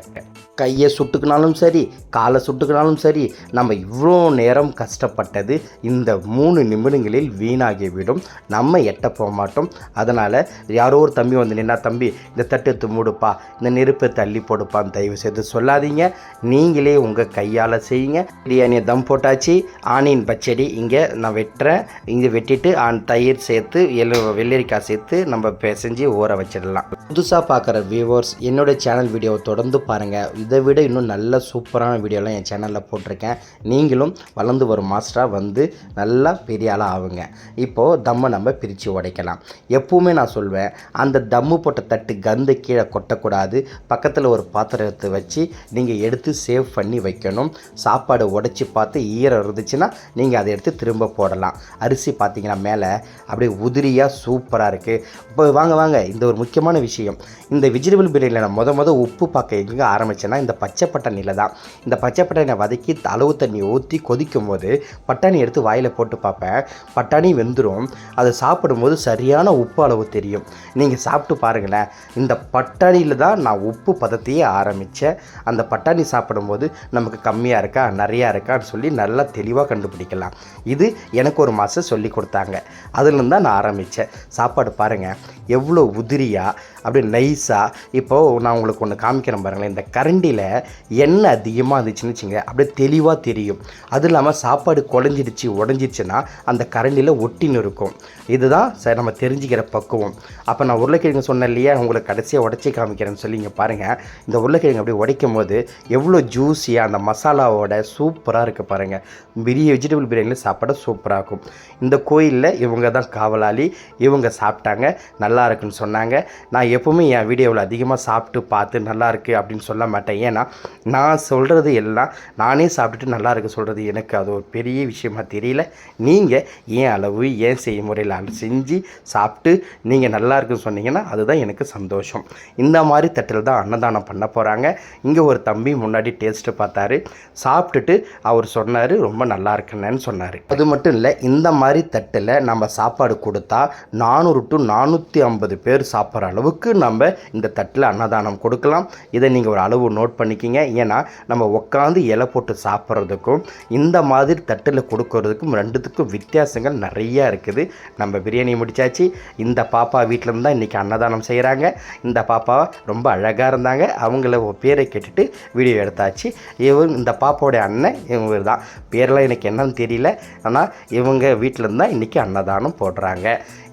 கையை சுட்டுக்கினாலும் சரி காலை சுட்டுக்கினாலும் சரி நம்ம இவ்வளோ நேரம் கஷ்டப்பட்டது இந்த மூணு நிமிடங்களில் வீணாகிவிடும். நம்ம நம்ம எட்ட போக மாட்டோம். அதனால் யாரோ ஒரு தம்பி வந்து நின்னா தம்பி இந்த தட்டு எடுத்து மூடுப்பா. இந்த நெருப்பை தள்ளி போடுப்பான்னு தயவு செய்து சொல்லாதீங்க. நீங்களே உங்கள் கையால் செய்யுங்க. பிரியாணியை தம் போட்டாச்சு. ஆனியன் பச்சடி இங்கே நான் வெட்டுறேன். இங்கே வெட்டிட்டு ஆன் தயிர் சேர்த்து எல்லு வெள்ளரிக்காய் சேர்த்து நம்ம பிசைஞ்சு ஊற வச்சிடலாம். புதுசாக பார்க்குற வியூவர்ஸ் என்னோட சேனல் வீடியோவை தொடர்ந்து பாருங்கள் இதை விட இன்னும் நல்ல சூப்பரான வீடியோலாம் என் சேனலில் போட்டிருக்கேன். நீங்களும் வளர்ந்து வரும் மாஸ்டராக வந்து நல்லா பெரிய ஆளாக ஆகுங்க. இப்போது தம்மை நம்ம பிரித்து உடைக்கலாம். எப்பவுமே நான் சொல்வேன் அந்த தம்மு போட்ட தட்டு கந்து கீழே கொட்டக்கூடாது. பக்கத்தில் ஒரு பாத்திரத்தை வச்சு நீங்கள் எடுத்து சேவ் பண்ணி வைக்கணும். சாப்பாடு உடைச்சி பார்த்து ஈரம் இருந்துச்சுன்னா நீங்கள் அதை எடுத்து திரும்ப போடலாம். அரிசி பார்த்தீங்கன்னா மேலே அப்படியே உதிரியாக சூப்பராக இருக்குது இப்போ வாங்க வாங்க இந்த ஒரு முக்கியமான விஷயம். இந்த விஜிடபிள் பிரியாணியில் நான் முத முத உப்பு பார்க்க எங்கே ஆரம்பிச்சேன்னா இந்த பச்சை பட்டாணியில் தான். இந்த பச்சை பட்டாணியை வதக்கி அளவு தண்ணி ஊற்றி கொதிக்கும் போது பட்டாணி எடுத்து வாயில் போட்டு பார்ப்பேன். பட்டாணி வெந்துடும் அதை சாப்பிடும்போது சரியான உப்பு அளவு தெரியும். நீங்கள் சாப்பிட்டு பாருங்களேன். இந்த பட்டாணியில் தான் நான் உப்பு பதத்தையே ஆரம்பித்தேன் அந்த பட்டாணி சாப்பிடும்போது நமக்கு கம்மியாக இருக்கா நிறையா இருக்கான்னு சொல்லி நல்லா தெளிவாக கண்டுபிடிக்கலாம். இது எனக்கு ஒரு மாதம் சொல்லி கொடுத்தாங்க. அதுலேருந்து தான் நான் ஆரம்பித்தேன் சாப்பாடு பாருங்கள் எவ்வளோ உதிரியாக அப்படியே நைஸாக இப்போது நான் உங்களுக்கு ஒன்று காமிக்கிறேன் பாருங்களேன். இந்த கரண்டியில் எண்ணெய் அதிகமாக இருந்துச்சுன்னு வச்சுங்க அப்படியே தெளிவாக தெரியும். அது இல்லாமல் சாப்பாடு குழஞ்சிடுச்சு உடஞ்சிடுச்சுன்னா அந்த கரண்டியில் ஒட்டின்னு இருக்கும். இதுதான் சார் நம்ம தெரிஞ்சுக்கிற பக்குவம். அப்போ நான் உருளைக்கிழங்கு சொன்னேன் இல்லையா? உங்களுக்கு கடைசியாக உடச்சி காமிக்கிறேன்னு சொல்லி இங்கே பாருங்கள் இந்த உருளைக்கிழங்கு அப்படியே உடைக்கும் போது எவ்வளோ ஜூஸியாக அந்த மசாலாவோட சூப்பராக இருக்குது பாருங்கள் பெரிய வெஜிடபிள் பிரியாணியில் சாப்பிட சூப்பராக இருக்கும். இந்த கோயிலில் இவங்க தான் காவலாளி. இவங்க சாப்பிட்டாங்க. நல்லா இருக்குன்னு சொன்னாங்க. நான் எப்போவுமே என் வீடியோவில் அதிகமாக சாப்பிட்டு பார்த்து நல்லாயிருக்கு அப்படின்னு சொல்ல மாட்டேன். ஏன்னா நான் சொல்கிறது எல்லாம் நானே சாப்பிட்டுட்டு நல்லா இருக்கு சொல்கிறது எனக்கு அது ஒரு பெரிய விஷயமா தெரியல. நீங்கள் ஏன் அளவு ஏன் செய்முறையில் செஞ்சு சாப்பிட்டு நீங்கள் நல்லா இருக்குன்னு சொன்னீங்கன்னா அதுதான் எனக்கு சந்தோஷம். இந்த மாதிரி தட்டில் தான் அன்னதானம் பண்ண போகிறாங்க இங்கே ஒரு தம்பி முன்னாடி டேஸ்ட்டு பார்த்தாரு. சாப்பிட்டுட்டு அவர் சொன்னார் ரொம்ப நல்லா இருக்குன்னு சொன்னார். அது மட்டும் இல்லை இந்த மாதிரி தட்டில் நம்ம சாப்பாடு கொடுத்தா நானூறு டு நானூற்றி ஐம்பது பேர் சாப்பிட்ற அளவுக்கு அளவுக்கு நம்ம இந்த தட்டில் அன்னதானம் கொடுக்கலாம். இதை நீங்கள் ஒரு அளவு நோட் பண்ணிக்கிங்க. ஏன்னா நம்ம உட்காந்து இலை போட்டு சாப்பிட்றதுக்கும் இந்த மாதிரி தட்டில் கொடுக்கறதுக்கும் ரெண்டுத்துக்கும் வித்தியாசங்கள் நிறையா இருக்குது. நம்ம பிரியாணி முடித்தாச்சு இந்த பாப்பா வீட்டிலருந்து தான் இன்றைக்கி அன்னதானம் செய்கிறாங்க இந்த பாப்பா ரொம்ப அழகாக இருந்தாங்க. அவங்கள பேரை கேட்டுட்டு வீடியோ எடுத்தாச்சு. இவங்க இந்த பாப்பாவோடைய அண்ணன் இவங்க தான். பேரெலாம் எனக்கு என்னன்னு தெரியல. ஆனால் இவங்க வீட்டில் இருந்தால் இன்றைக்கி அன்னதானம் போடுறாங்க.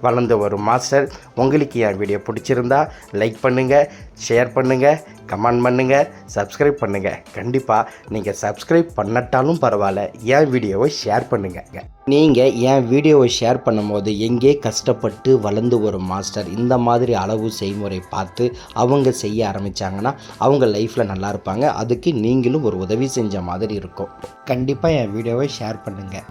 வளர்ந்து வரும் மாஸ்டர். உங்களுக்கு என் வீடியோ பிடிச்சிருந்தா லைக் பண்ணுங்கள் ஷேர் பண்ணுங்கள் கமெண்ட் பண்ணுங்கள் சப்ஸ்கிரைப் பண்ணுங்கள் கண்டிப்பாக நீங்கள் சப்ஸ்கிரைப் பண்ணட்டாலும் பரவாயில்ல என் வீடியோவை ஷேர் பண்ணுங்கள் நீங்கள் என் வீடியோவை ஷேர் பண்ணும்போது எங்கே கஷ்டப்பட்டு வளர்ந்து வரும் மாஸ்டர் இந்த மாதிரி அளவு செய்முறை பார்த்து அவங்க செய்ய ஆரம்பித்தாங்கன்னா அவங்க லைஃப்பில் நல்லா இருப்பாங்க. அதுக்கு நீங்களும் ஒரு உதவி செஞ்ச மாதிரி இருக்கும். கண்டிப்பாக என் வீடியோவை ஷேர் பண்ணுங்கள்